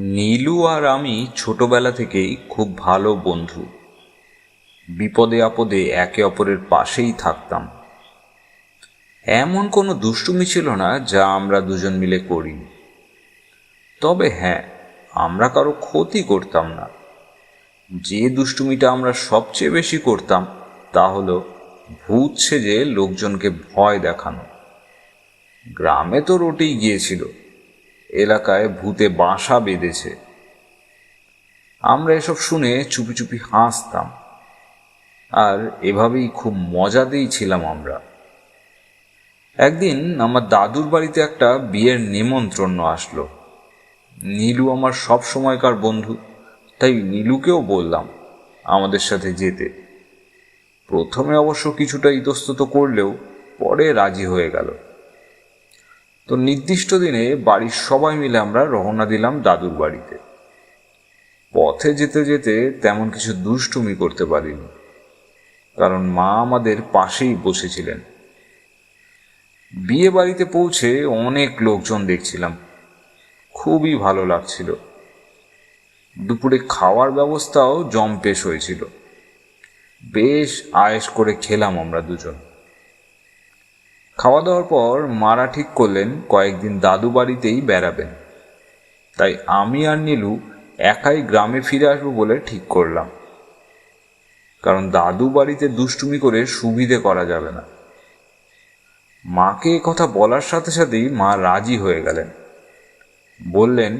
নীলু আর আমি ছোটবেলা থেকেই খুব ভালো বন্ধু। বিপদে আপদে একে অপরের পাশেই থাকতাম। এমন কোনো দুষ্টুমি ছিল না যা আমরা দুজন মিলে করি তবে হ্যাঁ আমরা কারও ক্ষতি করতাম না। যে দুষ্টুমিটা আমরা সবচেয়ে বেশি করতাম তা হলো ভূত সেজে লোকজনকে ভয় দেখানো। গ্রামে তো রটেই গিয়েছিল। এলাকায় ভূতে বাসা বেঁধেছে। আমরা এসব শুনে চুপি চুপি হাসতাম। আর এভাবেই খুব মজাতেই ছিলাম আমরা। একদিন আমার দাদুর বাড়িতে একটা বিয়ের নিমন্ত্রণ আসলো। নীলু আমার সব সময়কার বন্ধু, তাই নীলুকেও বললাম আমাদের সাথে যেতে। প্রথমে অবশ্য কিছুটা ইতস্তত করলেও পরে রাজি হয়ে গেল। তো নির্দিষ্ট দিনে বাড়ির সবাই মিলে আমরা রওনা দিলাম দাদুর বাড়িতে। পথে যেতে যেতে তেমন কিছু দুষ্টুমি করতে পারিনি, কারণ মা আমাদের পাশেই বসেছিলেন। বিয়ে বাড়িতে পৌঁছে অনেক লোকজন দেখছিলাম, খুবই ভালো লাগছিল। দুপুরে খাওয়ার ব্যবস্থাও জম্পেশ হয়েছিল, বেশ আয়েস করে খেলাম আমরা দুজন। খাওয়া দাওয়ার পর মারা ঠিক করলেন, কয়েকদিন দাদু বাড়িতেই বেড়াবেন। তাই আমি আর নীলু একাই গ্রামে ফিরে আসব বলে ঠিক করলাম। কারণ দাদু বাড়িতে দুষ্টুমি করে সুবিধে করা যাবে না। মাকে কথা বলার সাথে সাথেই মা রাজি হয়ে গেলেন। বললেন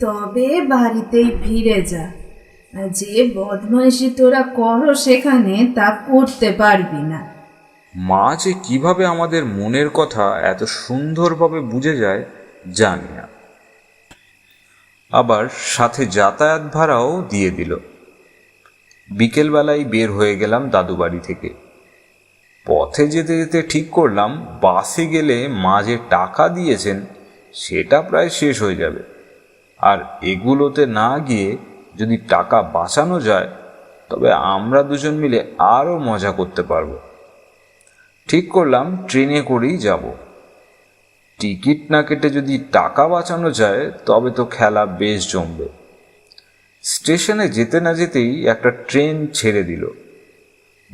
তবে বাড়িতেই ফিরে যা। যে বদমাইশি তোরা করো সেখানে তা করতে পারবি না। মা যে কীভাবে আমাদের মনের কথা এত সুন্দরভাবে বুঝে যায়, জানি না। আবার সাথে যাতায়াত ভাড়াও দিয়ে দিল। বিকেলবেলায় বের হয়ে গেলাম দাদু বাড়ি থেকে। পথে যেতে যেতে ঠিক করলাম, বাসে গেলে মা যে টাকা দিয়েছেন, সেটা প্রায় শেষ হয়ে যাবে। আর এগুলোতে না গিয়ে যদি টাকা বাঁচানো যায়, তবে আমরা দুজন মিলে আরও মজা করতে পারব। ঠিক করলাম, ট্রেনে করেই যাব। টিকিট না কেটে যদি টাকা বাঁচানো যায়, তবে তো খেলা বেশ জমবে। স্টেশনে যেতে না যেতেই একটা ট্রেন ছেড়ে দিল।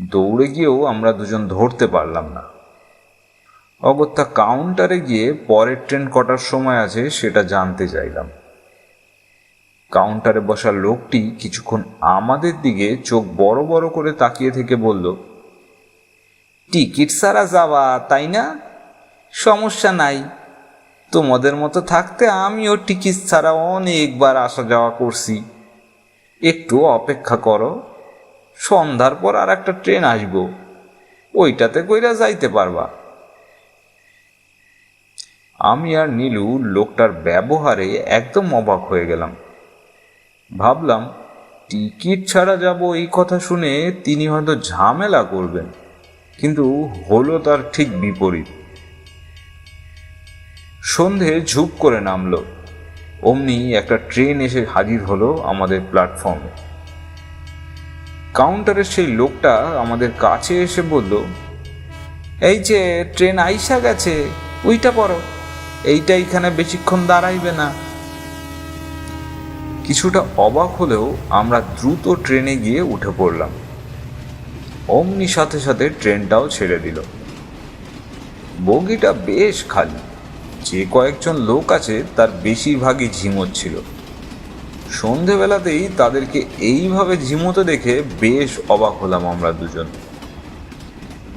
দৌড়ে গিয়েও আমরা দুজন ধরতে পারলাম না। অগত্যা কাউন্টারে গিয়ে পরের ট্রেন কটার সময় আছে সেটা জানতে চাইলাম। কাউন্টারে বসা লোকটি কিছুক্ষণ আমাদের দিকে চোখ বড় বড় করে তাকিয়ে থেকে বলল টিকিট ছাড়া যাওয়া, তাই না? সমস্যা নাই। তোমাদের মতো থাকতে আমিও টিকিট ছাড়া অনেকবার আসা যাওয়া করছি। একটু অপেক্ষা করো, সন্ধ্যার পর আর একটা ট্রেন আসব। ওইটাতে কইরা যাইতে পারবা। আমি আর নীলু লোকটার ব্যবহারে একদম অবাক হয়ে গেলাম। ভাবলাম, টিকিট ছাড়া যাব এই কথা শুনে তিনি হয়তো ঝামেলা করবেন। কিন্তু হলো তার ঠিক বিপরীত। সন্ধে ঝুপ করে নামলো। অমনি একটা ট্রেন এসে হাজির হলো আমাদের প্ল্যাটফর্মে। কাউন্টারের সেই লোকটা আমাদের কাছে এসে বলল, এই যে ট্রেন আইসা গেছে, ওইটা পড়ো। এইটা এখানে বেশিক্ষণ দাঁড়াইবে না। কিছুটা অবাক হলেও আমরা দ্রুত ট্রেনে গিয়ে উঠে পড়লাম। অমনি সাথে সাথে ট্রেনটাও ছেড়ে দিল। বগিটা বেশ খালি। যে কয়েকজন লোক আছে, তার বেশিরভাগই ঝিমোচ্ছিল সন্ধেবেলাতেই তাদেরকে এইভাবে ঝিমোতে দেখে বেশ অবাক হলাম আমরা দুজন।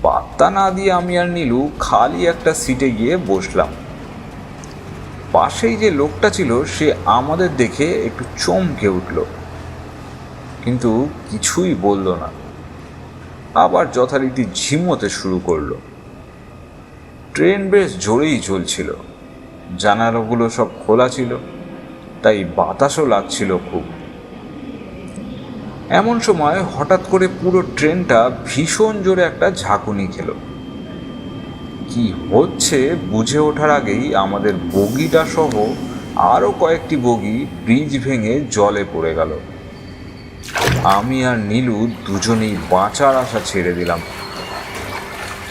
পাত্তা না দিয়ে আমি আর নীলু খালি একটা সিটে গিয়ে বসলাম। পাশেই যে লোকটা ছিল, সে আমাদের দেখে একটু চমকে উঠল। কিন্তু কিছুই বলল না। আবার যথারীতি ঝিমোতে শুরু করল। ট্রেন বেশ জোরেই চলছিল জানালাগুলো সব খোলা ছিল, তাই বাতাসও লাগছিল খুব। এমন সময় হঠাৎ করে পুরো ট্রেনটা ভীষণ জোরে একটা ঝাঁকুনি খেল। কি হচ্ছে বুঝে ওঠার আগেই আমাদের বগিটা সহ আরও কয়েকটি বগি ব্রিজ ভেঙে জলে পড়ে গেল। আমি আর নীলু দুজনেই বাঁচার আশা ছেড়ে দিলাম।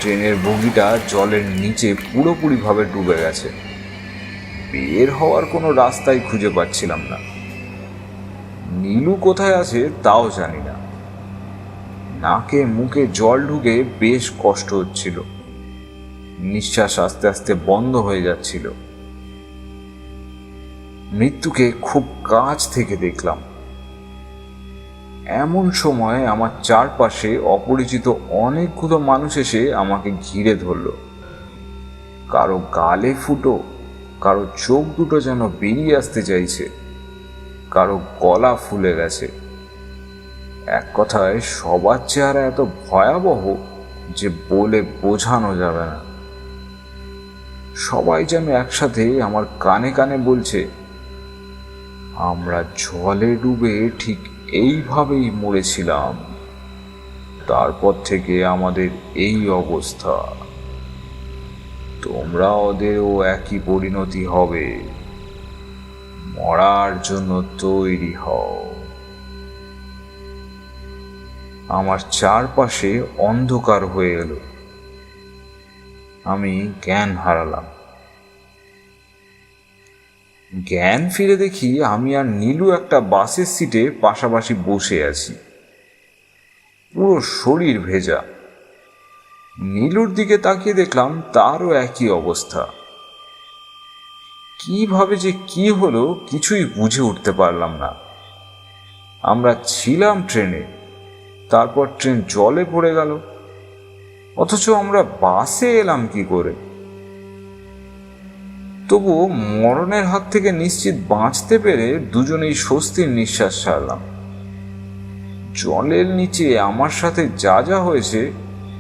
ট্রেনের বগিটা জলের নিচে পুরোপুরিভাবে ডুবে গেছে। বের হওয়ার কোনো রাস্তাই খুঁজে পাচ্ছিলাম না। নীলু কোথায় আছে তাও জানি না। নাকে মুখে জল ঢুকে বেশ কষ্ট হচ্ছিল। নিঃশ্বাস আস্তে আস্তে বন্ধ হয়ে যাচ্ছিল। মৃত্যুকে খুব কাছ থেকে দেখলাম। এমন সময় আমার চারপাশে অপরিচিত অনেকগুলো মানুষ এসে আমাকে ঘিরে ধরলো। কারও গালে ফুটো, কারও চোখ দুটো যেন বেরিয়ে আসতে চাইছে, কারও গলা ফুলে গেছে। এক কথায় সবার চেহারা এত ভয়াবহ যে বলে বোঝানো যাবে না। সবাই যেন একসাথে আমার কানে কানে বলছে, আমরা জলে ডুবে ঠিক এইভাবেই মরেছিলাম। তারপর থেকে আমাদের এই অবস্থা। তোমরা ওদেরও একই পরিণতি হবে। মরার জন্য তৈরি হও। আমার চারপাশে অন্ধকার হয়ে এলো। আমি জ্ঞান হারালাম। জ্ঞান ফিরে দেখি আমি আর নীলু একটা বাসের সিটে পাশাপাশি বসে আছি। পুরো শরীর ভেজা। নীলুর দিকে তাকিয়ে দেখলাম তারও একই অবস্থা। কীভাবে যে কি হলো কিছুই বুঝে উঠতে পারলাম না। আমরা ছিলাম ট্রেনে, তারপর ট্রেন জলে পড়ে গেল। অথচ আমরা বাসে এলাম কি করে? তবু মরণের হাত থেকে নিশ্চিত বাঁচতে পেরে দুজনেই স্বস্তির নিঃশ্বাস ছাড়লাম। জলের নিচে আমার সাথে যা যা হয়েছে,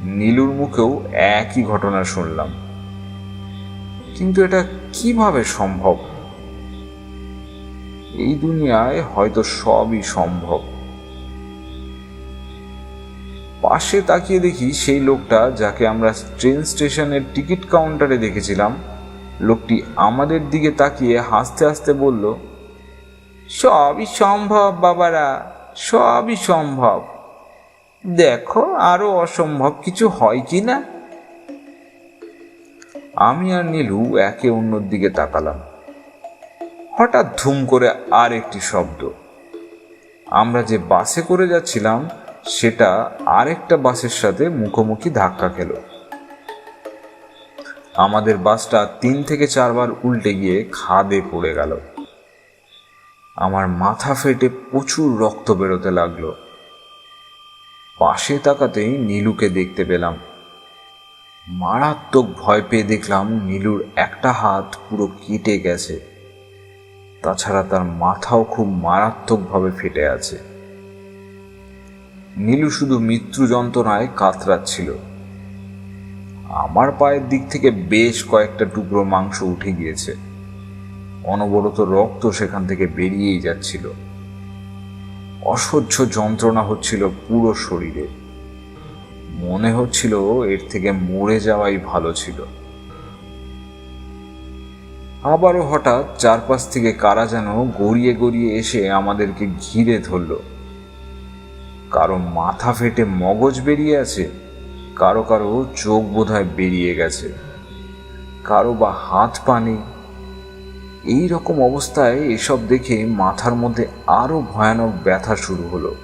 নীলুর মুখেও একই ঘটনা শুনলাম। কিন্তু এটা কীভাবে সম্ভব? এই দুনিয়ায় হয়তো সবই সম্ভব। পাশে তাকিয়ে দেখি সেই লোকটা যাকে আমরা ট্রেন স্টেশনের টিকিট কাউন্টারে দেখেছিলাম। লোকটি আমাদের দিকে তাকিয়ে হাসতে হাসতে বলল, সবই সম্ভব, বাবারা, সবই সম্ভব। দেখো আরও অসম্ভব কিছু হয় কি না? আমি আর নীলু একে অন্যর দিকে তাকালাম। হঠাৎ ধুম করে আর একটি শব্দ। আমরা যে বাসে করে যাচ্ছিলাম, সেটা আরেকটা বাসের সাথে মুখোমুখি ধাক্কা খেল। আমাদের বাসটা তিন থেকে চারবার উল্টে গিয়ে খাদে পড়ে গেল। আমার মাথা ফেটে প্রচুর রক্ত বেরোতে লাগল। পাশে তাকাতেই নীলুকে দেখতে পেলাম। মারাত্মক ভয় পেয়ে দেখলাম নীলুর একটা হাত পুরো কেটে গেছে। তাছাড়া তার মাথাও খুব মারাত্মকভাবে ফেটে আছে। নীলু শুধু মৃত্যু যন্ত্রণায় কাতরাচ্ছিল। আমার পায়ের দিক থেকে বেশ কয়েকটা টুকরো মাংস উঠে গিয়েছে। অনবরত রক্ত সেখান থেকে বেরিয়েই যাচ্ছিল। অসহ্য যন্ত্রণা হচ্ছিল পুরো শরীরে। মনে হচ্ছিল এর থেকে মরে যাওয়াই ভালো ছিল। আবারও হঠাৎ চারপাশ থেকে কারা যেন গড়িয়ে গড়িয়ে এসে আমাদেরকে ঘিরে ধরল। কারও মাথা ফেটে মগজ বেরিয়ে আছে? কারও কারও চোখ বোধহয় বেরিয়ে গেছে। কারও বা হাত পা নেই। এই রকম অবস্থায় এসব দেখে মাথার মধ্যে আরও ভয়ানক ব্যথা শুরু হলো।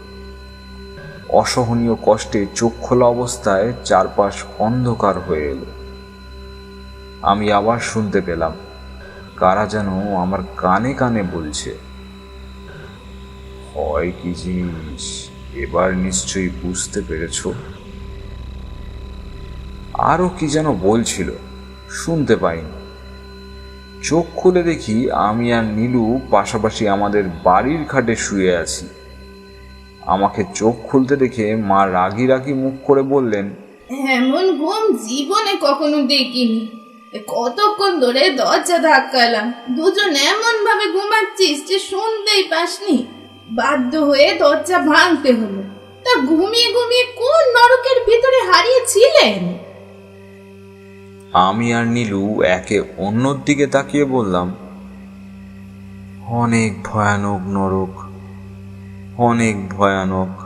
অসহনীয় কষ্টে চোখ খোলা অবস্থায় চারপাশ অন্ধকার হয়ে এলো। আমি আবার শুনতে পেলাম, কারা যেন আমার কানে কানে বলছে। হয় কি জিনিস? এবার নিশ্চয়ই বুঝতে পেরেছ। আরও কি যেন বলছিল, শুনতে পাইনি। চোখ খুলে দেখি আমি আর নীলু পাশাপাশি আমাদের বাড়ির খাটে শুয়ে আছি। আমাকে চোখ খুলতে দেখে মা রাগি রাগি মুখ করে বললেন, এমন ঘুম জীবনে কখনো দেখিনি। কতক্ষণ ধরে দরজা ধাক্কালাম। দুজন এমন ভাবে ঘুমাচ্ছিস যে শুনতেই পাসনি। বাধ্য হয়ে দরজা ভাঙতে হলো। তা ঘুমিয়ে ঘুমিয়ে কোন নরকের ভিতরে হারিয়েছিলেন? আমি আর নীলু একে অন্যর দিকে তাকিয়ে বললাম অনেক ভয়ানক নরক অনেক ভয়ানক।